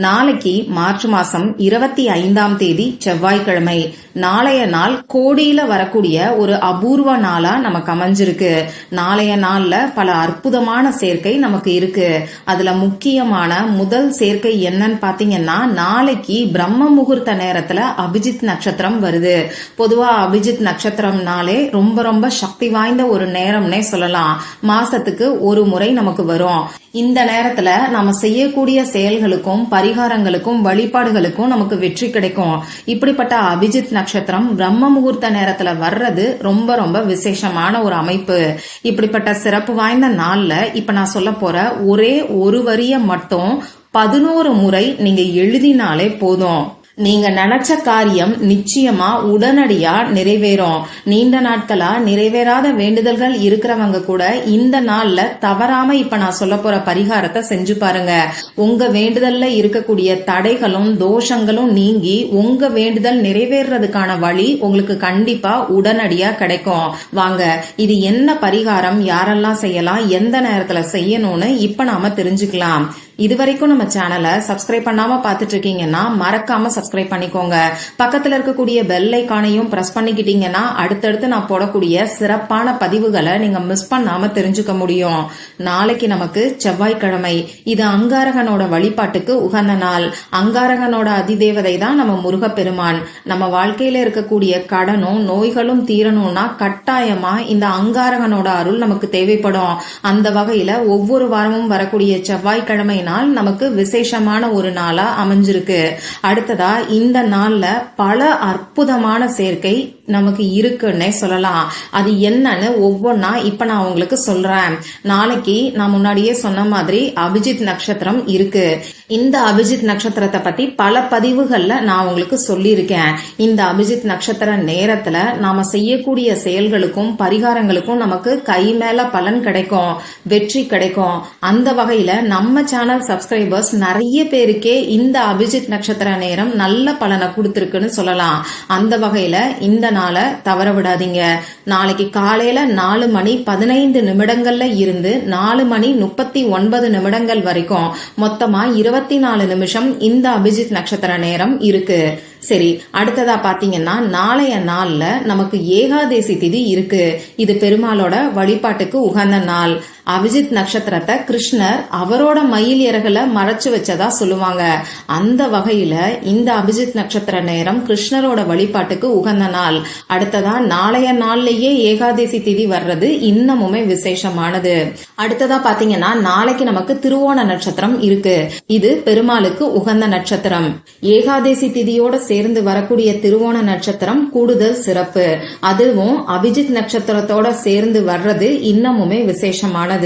நாளைக்கு மார்ச் மாசம் இருபத்தி ஐந்தாம் தேதி செவ்வாய்க்கிழமை. நாளைய நாள் கோடியில வரக்கூடிய ஒரு அபூர்வ நாளா நமக்கு அமைஞ்சிருக்கு. நாளைய நாள்ல பல அற்புதமான சேர்க்கை நமக்கு இருக்கு. அதுல முக்கியமான முதல் சேர்க்கை என்னன்னு பாத்தீங்கன்னா நாளைக்கு பிரம்ம முகூர்த்த நேரத்துல அபிஜித் நட்சத்திரம் வருது. பொதுவா அபிஜித் நட்சத்திரம்னாலே ரொம்ப ரொம்ப சக்தி வாய்ந்த ஒரு நேரம்னே சொல்லலாம். மாசத்துக்கு ஒரு முறை நமக்கு வரும். இந்த நேரத்துல நாம செய்யக்கூடிய செயல்களுக்கும் பரி பரிகாரங்களுக்கும் வழிபாடுகளுக்கும் நமக்கு வெற்றி கிடைக்கும். இப்படிப்பட்ட அபிஜித் நட்சத்திரம் பிரம்ம முகூர்த்த நேரத்துல வர்றது ரொம்ப ரொம்ப விசேஷமான ஒரு அமைப்பு. இப்படிப்பட்ட சிறப்பு வாய்ந்த நாள்ல இப்ப நான் சொல்ல போற ஒரே ஒரு வரிய மட்டும் பதினோரு முறை நீங்க எழுதினாலே போதும். நீங்க நினைச்ச காரியம் நிச்சயமா உடனடியா நிறைவேறும். நீண்ட நாட்களா நிறைவேறாத வேண்டுதல்கள் இருக்கிறவங்க கூட இந்த நாள்ல தவறாம இப்ப நான் சொல்ல போற பரிகாரத்தை செஞ்சு பாருங்க. உங்க வேண்டுதல்ல இருக்கக்கூடிய தடைகளும் தோஷங்களும் நீங்கி உங்க வேண்டுதல் நிறைவேறதுக்கான வழி உங்களுக்கு கண்டிப்பா உடனடியா கிடைக்கும். வாங்க இது என்ன பரிகாரம்? யாரெல்லாம் செய்யலாம்? எந்த நேரத்துல செய்யணும்னு இப்ப நாம தெரிஞ்சுக்கலாம். இது வரைக்கும் நம்ம சேனலை சப்ஸ்கிரைப் பண்ணாம பார்த்துட்டு இருக்கீங்கன்னா மறக்காம சப்ஸ்கிரைப் பண்ணிக்கோங்க. பக்கத்துல இருக்கக்கூடிய பெல் ஐக்கானையும் பிரஸ் பண்ணிக்கிட்டீங்கன்னா அடுத்தடுத்து நான் போடக்கூடிய சிறப்பான பதிவுகளை நீங்க மிஸ் பண்ணாம தெரிஞ்சுக்க முடியும். நாளைக்கு நமக்கு செவ்வாய்க்கிழமை. இது அங்காரகனோட வழிபாட்டுக்கு உகந்த நாள். அங்காரகனோட அதிதேவதை தான் நம்ம முருகப்பெருமான். நம்ம வாழ்க்கையில இருக்கக்கூடிய கடனும் நோய்களும் தீரணும்னா கட்டாயமா இந்த அங்காரகனோட அருள் நமக்கு தேவைப்படும். அந்த வகையில ஒவ்வொரு வாரமும் வரக்கூடிய செவ்வாய்க்கிழமை நாள் நமக்கு விசேஷமான ஒரு நாளா அமைஞ்சிருக்கு. அடுத்ததா இந்த நாள்ல பல அற்புதமான சேர்க்கை நமக்கு இருக்குன்னே சொல்லலாம். அது என்னன்னு ஒவ்வொன்னா இப்ப நான் உங்களுக்கு சொல்றேன். நாளைக்கு நான் முன்னாடியே சொன்ன மாதிரி அபிஜித் நட்சத்திரம் இருக்கு. இந்த அபிஜித் நட்சத்திரத்தை பத்தி பல பதிவுகள்ல நான் உங்களுக்கு சொல்லியிருக்கேன். இந்த அபிஜித் நட்சத்திர நேரத்துல நாம செய்யக்கூடிய செயல்களுக்கும் பரிகாரங்களுக்கும் நமக்கு கை மேல பலன் கிடைக்கும் வெற்றி கிடைக்கும். அந்த வகையில நம்ம சேனல் சப்ஸ்கிரைபர்ஸ் நிறைய பேருக்கே இந்த அபிஜித் நட்சத்திர நேரம் நல்ல பலனை கொடுத்துருக்குன்னு சொல்லலாம். அந்த வகையில இந்த நாளை தவற விடாதீங்க. நாளைக்கு காலையில நாலு மணி பதினைந்து நிமிடங்கள்ல இருந்து நாலு மணி முப்பத்தி ஒன்பது நிமிடங்கள் வரைக்கும் மொத்தமா இருபத்தி நாலு நிமிஷம் இந்த அபிஜித் நட்சத்திர நேரம் இருக்கு. சரி அடுத்ததா பாத்தீங்கன்னா நாளைய நாள்ல நமக்கு ஏகாதேசி திதி இருக்கு. இது பெருமாளோட வழிபாட்டுக்கு உகந்த நாள். அபிஜித் நட்சத்திரத்தை கிருஷ்ணர் அவரோட மயில் இறகுல மறைச்சு வச்சதா சொல்லுவாங்க. அந்த வகையில இந்த அபிஜித் நட்சத்திர நேரம் கிருஷ்ணரோட வழிபாட்டுக்கு உகந்த நாள். அடுத்ததா நாளைய நாள்லயே ஏகாதசி திதி வர்றது இன்னமுமே விசேஷமானது. அடுத்ததா பாத்தீங்கன்னா நாளைக்கு நமக்கு திருவோண நட்சத்திரம் இருக்கு. இது பெருமாளுக்கு உகந்த நட்சத்திரம். ஏகாதசி திதியோட சேர்ந்து வரக்கூடிய திருவோண நட்சத்திரம் கூடுதல் சிறப்பு. அதுவும் அபிஜித் நட்சத்திரத்தோட சேர்ந்து வர்றது இன்னமுமே விசேஷமானது.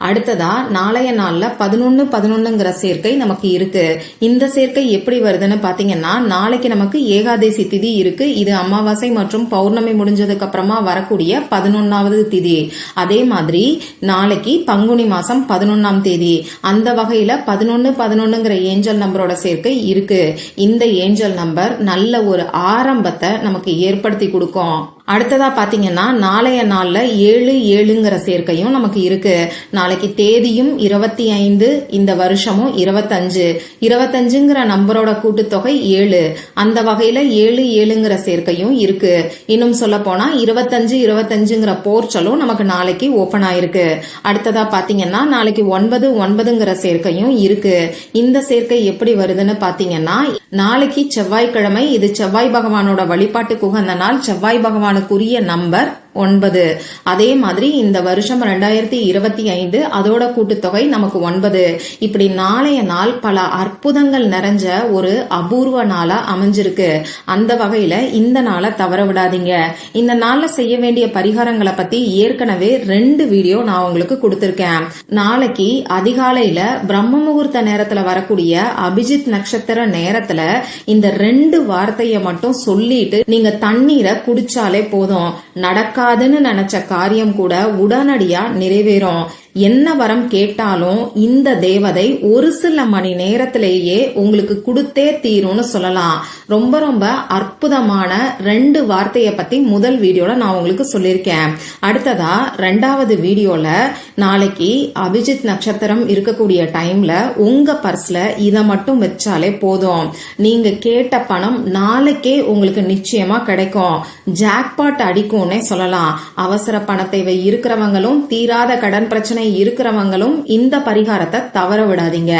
அடுத்ததா நாளைய நாள்ல பதினொன்னு பதினொன்னுங்கிற சேர்க்கை நமக்கு இருக்கு. இந்த சேர்க்கை எப்படி வருதுன்னு பாத்தீங்கன்னா நாளைக்கு நமக்கு ஏகாதேசி திதி இருக்கு. இது அமாவாசை மற்றும் பௌர்ணமி முடிஞ்சதுக்கு அப்புறமா வரக்கூடிய பதினொன்னாவது திதி. அதே மாதிரி நாளைக்கு பங்குனி மாசம் பதினொன்னாம் தேதி. அந்த வகையில பதினொன்னு பதினொன்னுங்கிற ஏஞ்சல் நம்பரோட சேர்க்கை இருக்கு. இந்த ஏஞ்சல் நம்பர் நல்ல ஒரு ஆரம்பத்தை நமக்கு ஏற்படுத்தி கொடுக்கும். அடுத்ததா பாத்தீங்கன்னா நாளைய நாள்ல ஏழு ஏழுங்கிற சேர்க்கையும் நமக்கு இருக்கு. நாளைக்கு தேதியும் இருபத்தி ஐந்து இந்த வருஷமும் இருபத்தஞ்சு. இருபத்தஞ்சுங்கிற நம்பரோட கூட்டுத்தொகை ஏழு. அந்த வகையில ஏழு ஏழுங்கிற சேர்க்கையும் இருக்கு. இன்னும் சொல்ல போனா இருபத்தஞ்சு இருபத்தஞ்சுங்கிற போர்ச்சலும் நமக்கு நாளைக்கு ஓபன் ஆயிருக்கு. அடுத்ததா பாத்தீங்கன்னா நாளைக்கு ஒன்பது ஒன்பதுங்கிற சேர்க்கையும் இருக்கு. இந்த சேர்க்கை எப்படி வருதுன்னு பாத்தீங்கன்னா நாளைக்கு செவ்வாய்க்கிழமை இது செவ்வாய் பகவானோட வழிபாட்டுக்கு உகந்த நாள். செவ்வாய் பகவான் அவனுக்குரிய நம்பர் ஒன்பது. அதே மாதிரி இந்த வருஷம் ரெண்டாயிரத்தி இருபத்தி ஐந்து அதோட கூட்டுத்தொகை நமக்கு ஒன்பது. இப்படி நாளைய நாள் பல அற்புதங்கள் நிறைஞ்ச ஒரு அபூர்வ நாளா அமைஞ்சிருக்கு. அந்த வகையில இந்த நாளை தவற விடாதீங்க. இந்த நாள்ல செய்ய வேண்டிய பரிகாரங்களை பத்தி ஏற்கனவே ரெண்டு வீடியோ நான் உங்களுக்கு கொடுத்திருக்கேன். நாளைக்கு அதிகாலையில பிரம்ம முகூர்த்த நேரத்துல வரக்கூடிய அபிஜித் நட்சத்திர நேரத்துல இந்த ரெண்டு வார்த்தையை மட்டும் சொல்லிட்டு நீங்க தண்ணீரை குடிச்சாலே போதும். நடக்க நடக்காதுன்னு நினைச்ச காரியம் கூட உடனடியா நிறைவேறும். என்ன வரம் கேட்டாலும் இந்த தேவதை ஒரு சில மணி நேரத்திலேயே உங்களுக்கு கொடுத்தே தீரும்னு சொல்லலாம். ரொம்ப ரொம்ப அற்புதமான ரெண்டு வார்த்தையை பத்தி முதல் வீடியோல நான் உங்களுக்கு சொல்லியிருக்கேன். அடுத்ததா ரெண்டாவது வீடியோல நாளைக்கு அபிஜித் நட்சத்திரம் இருக்கக்கூடிய டைம்ல உங்க பர்ஸ்ல இதை மட்டும் வச்சாலே போதும். நீங்க கேட்ட பணம் நாளைக்கே உங்களுக்கு நிச்சயமா கிடைக்கும். ஜாக்பாட் அடிக்கும்னே சொல்லலாம். அவசர பண தேவை இருக்கிறவங்களும் தீராத கடன் பிரச்சனை இருக்கிறவங்களும் இந்த பரிகாரத்தை தவற விடாதீங்க.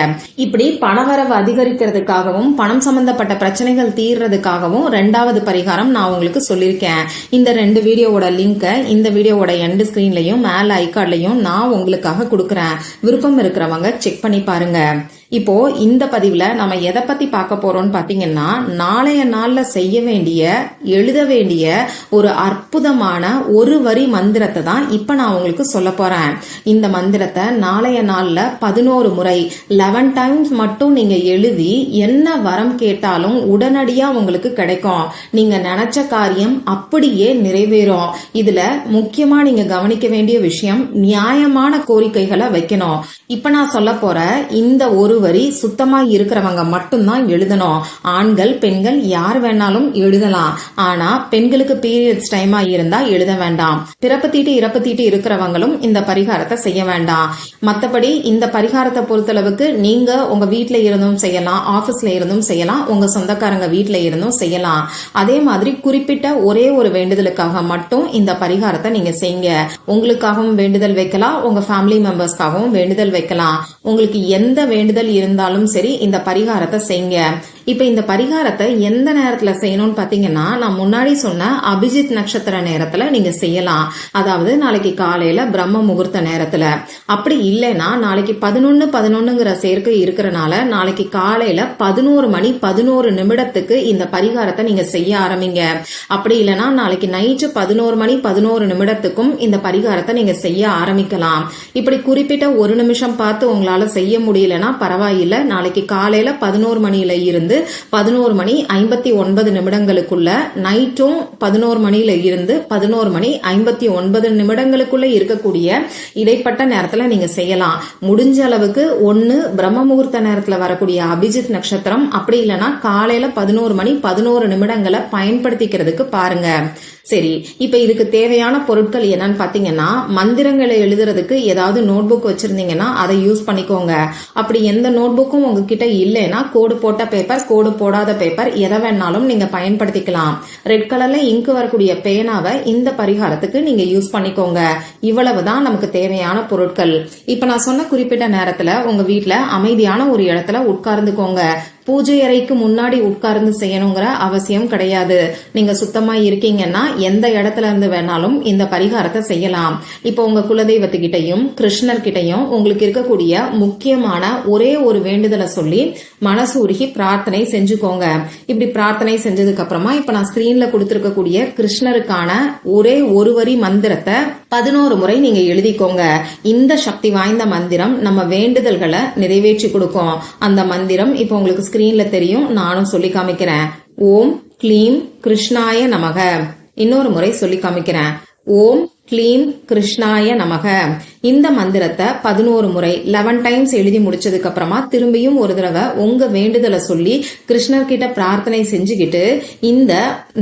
இப்படி பணவரவு அதிகரிக்கிறதுக்காகவும் பணம் சம்பந்தப்பட்ட பிரச்சனைகள் தீர்றதுக்காகவும் ரெண்டாவது பரிகாரம் நான் உங்களுக்கு சொல்லியிருக்கேன். இந்த ரெண்டு வீடியோவோட லிங்கை இந்த வீடியோவோட எண்டு ஸ்கிரீன்லையும் மேல ஐக்கார்ட்லையும் நான் உங்களுக்காக கொடுக்குறேன். விருப்பம் இருக்கிறவங்க செக் பண்ணி பாருங்க. இப்போ இந்த பதிவுல நம்ம எதை பத்தி பார்க்க போறோம்னு பாத்தீங்கன்னா நாளைய நாள்ல செய்ய வேண்டிய எழுத வேண்டிய ஒரு அற்புதமான ஒரு வரி மந்திரத்தை தான் இப்ப நான் உங்களுக்கு சொல்ல போறேன். இந்த மந்திரத்தை நாளைய நாள்ல பதினோரு முறை லெவன் டைம்ஸ் மட்டும் நீங்க எழுதி என்ன வரம் கேட்டாலும் உடனடியா உங்களுக்கு கிடைக்கும். நீங்க நினைச்ச காரியம் அப்படியே நிறைவேறும். இதுல முக்கியமா நீங்க கவனிக்க வேண்டிய விஷயம் நியாயமான கோரிக்கைகளை வைக்கணும். இப்ப நான் சொல்ல போற இந்த ஒரு வரி சுத்தமா இருக்கிறவங்க மட்டும்தான் எழுதணும். ஆண்கள் பெண்கள் யார் வேணாலும் எழுதலாம். ஆனா பெண்களுக்கு பீரியட்ஸ் டைமா இருந்தா எழுத வேண்டாம். பிறப்பு தீட்டு இறப்பு தீட்டு இருக்கிறவங்களும் இந்த பரிகாரத்தை செய்ய வேண்டாம். மத்தபடி இந்த பரிகாரத்தை பொறுத்தளவுக்கு நீங்க உங்க வீட்டில் இருந்தும் செய்யலாம் ஆபீஸ்ல இருந்தும் செய்யலாம் உங்க சொந்தக்காரங்க வீட்டில் இருந்தும் செய்யலாம். அதே மாதிரி குறிப்பிட்ட ஒரே ஒரு வேண்டுதலுக்காக மட்டும் இந்த பரிகாரத்தை நீங்க செய்யுங்க. உங்களுக்காகவும் வேண்டுதல் வைக்கலாம் உங்க ஃபேமிலி மெம்பர்ஸ்க்காகவும் வேண்டுதல் வைக்கலாம். உங்களுக்கு எந்த வேண்டுதல் இருந்தாலும் சரி இந்த பரிகாரத்தை செய்யுங்க இப்போ இந்த பரிகாரத்தை எந்த நேரத்தில் செய்யணும்னு பார்த்தீங்கன்னா நான் முன்னாடி சொன்ன அபிஜித் நட்சத்திர நேரத்தில் நீங்கள் செய்யலாம். அதாவது நாளைக்கு காலையில் பிரம்ம முகூர்த்த நேரத்தில். அப்படி இல்லைன்னா நாளைக்கு பதினொன்று பதினொன்றுங்கிற சேர்க்கை இருக்கிறனால நாளைக்கு காலையில் பதினோரு மணி பதினோரு நிமிடத்துக்கு இந்த பரிகாரத்தை நீங்கள் செய்ய ஆரம்பிங்க. அப்படி இல்லைன்னா நாளைக்கு நைட்டு பதினோரு மணி பதினோரு நிமிடத்துக்கும் இந்த பரிகாரத்தை நீங்கள் செய்ய ஆரம்பிக்கலாம். இப்படி குறிப்பிட்ட ஒரு நிமிஷம் பார்த்து உங்களால் செய்ய முடியலன்னா பரவாயில்ல. நாளைக்கு காலையில் பதினோரு மணியில இருந்து பதினோரு மணி ஐம்பத்தி ஒன்பது நிமிடங்களுக்குள்ள நைட்டும் பதினோரு மணியில இருந்து பதினோரு மணி ஐம்பத்தி ஒன்பது நிமிடங்களுக்குள்ள இருக்கக்கூடிய இடைப்பட்ட நேரத்துல நீங்க செய்யலாம். முடிஞ்ச அளவுக்கு ஒன்னு பிரம்ம முகூர்த்த நேரத்துல வரக்கூடிய அபிஜித் நட்சத்திரம். அப்படி இல்லைன்னா காலையில பதினோரு மணி பதினோரு நிமிடங்களை பயன்படுத்திக்கிறதுக்கு பாருங்க. சரி இப்ப இதுக்கு தேவையான பொருட்கள் என்னன்னு பாத்தீங்கன்னா மந்திரங்களை எழுதுறதுக்கு ஏதாவது நோட் புக் வச்சிருந்தீங்கன்னா அதை யூஸ் பண்ணிக்கோங்க. அப்படி எந்த நோட் புக்கும் உங்ககிட்ட இல்லைன்னா கோடு போட்ட பேப்பர் கோடு போடாத பேப்பர் எதை வேணாலும் நீங்க பயன்படுத்திக்கலாம். ரெட் கலர்ல இங்கு வரக்கூடிய பேனாவை இந்த பரிகாரத்துக்கு நீங்க யூஸ் பண்ணிக்கோங்க. இவ்வளவுதான் நமக்கு தேவையான பொருட்கள். இப்ப நான் சொன்ன குறிப்பிட்ட நேரத்துல உங்க வீட்டுல அமைதியான ஒரு இடத்துல உட்கார்ந்துக்கோங்க. பூஜை அறைக்கு முன்னாடி உட்கார்ந்து செய்யணுங்கிற அவசியம் கிடையாது. நீங்க சுத்தமா இருக்கீங்கன்னா எந்த இடத்துல இருந்து வேணாலும் இந்த பரிகாரத்தை செய்யலாம். இப்போ உங்க குலதெய்வத்துக்கிட்டையும் கிருஷ்ணர் கிட்டையும் உங்களுக்கு இருக்கக்கூடிய முக்கியமான ஒரே ஒரு வேண்டுதலை சொல்லி மனசு உருகி பிரார்த்தனை செஞ்சுக்கோங்க. இப்படி பிரார்த்தனை செஞ்சதுக்கு அப்புறமா இப்ப நான் ஸ்கிரீன்ல கொடுத்திருக்கக்கூடிய கிருஷ்ணருக்கான ஒரே ஒரு வரி மந்திரத்தை பதினோரு முறை நீங்க எழுதிக்கோங்க. இந்த சக்தி வாய்ந்த மந்திரம் நம்ம வேண்டுதல்களை நிறைவேற்றி கொடுக்கும். அந்த மந்திரம் இப்போ உங்களுக்கு ஸ்கிரீன்ல தெரியும். நானும் சொல்லி காமிக்கிறேன். ஓம் க்ளீம் கிருஷ்ணாய நமக. இன்னொரு முறை சொல்லி காமிக்கிறேன். ஓம் கிளீம் கிருஷ்ணாய நமக. இந்த மந்திரத்தை பதினோரு முறை லெவன் டைம்ஸ் எழுதி முடிச்சதுக்கு அப்புறமா திரும்பியும் ஒரு தடவை உங்க வேண்டுதலை சொல்லி கிருஷ்ணர்கிட்ட பிரார்த்தனை செஞ்சுக்கிட்டு இந்த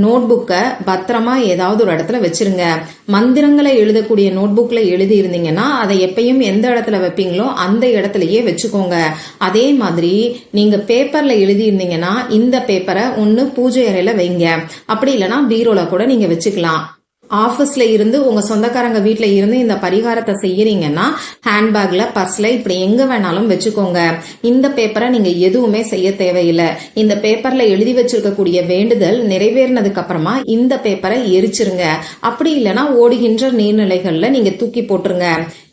நோட் புக்கை பத்திரமா ஏதாவது ஒரு இடத்துல வச்சிருங்க. மந்திரங்களை எழுதக்கூடிய நோட்புக்ல எழுதி இருந்தீங்கன்னா அதை எப்பயும் எந்த இடத்துல வைப்பீங்களோ அந்த இடத்துலயே வச்சுக்கோங்க. அதே மாதிரி நீங்க பேப்பர்ல எழுதி இருந்தீங்கன்னா இந்த பேப்பரை ஒன்னு பூஜை அறையில வைங்க. அப்படி இல்லைன்னா பீரோல கூட நீங்க வச்சுக்கலாம். ஆஃபீஸ்ல இருந்து உங்க சொந்தக்காரங்க வீட்டில் இருந்து இந்த பரிகாரத்தை செய்யறீங்கன்னா ஹேண்ட்பேக்கில் பர்ஸில் இப்படி எங்கே வேணாலும் வச்சுக்கோங்க. இந்த பேப்பரை நீங்கள் எதுவுமே செய்ய தேவையில்லை. இந்த பேப்பரில் எழுதி வச்சிருக்கக்கூடிய வேண்டுதல் நிறைவேறினதுக்கு அப்புறமா இந்த பேப்பரை எரிச்சிருங்க. அப்படி இல்லைன்னா ஓடுகின்ற நீர்நிலைகள்ல நீங்கள் தூக்கி போட்டுருங்க.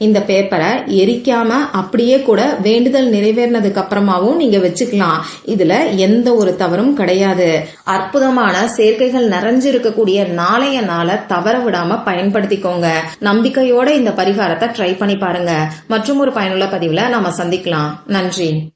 இந்த பேப்பரை எரிக்காம அப்படியே கூட வேண்டுதல் நிறைவேறினதுக்கு அப்புறமாவும் நீங்கள் வச்சுக்கலாம். இதில் எந்த ஒரு தவறும் கிடையாது. அற்புதமான சேர்க்கைகள் நிறைஞ்சிருக்கக்கூடிய நாளைய நாளை தவற விடாம பயன்படுத்திக்கோங்க. நம்பிக்கையோட இந்த பரிகாரத்தை ட்ரை பண்ணி பாருங்க. மற்றும் ஒரு பயனுள்ள பதிவுல நாம சந்திக்கலாம். நன்றி.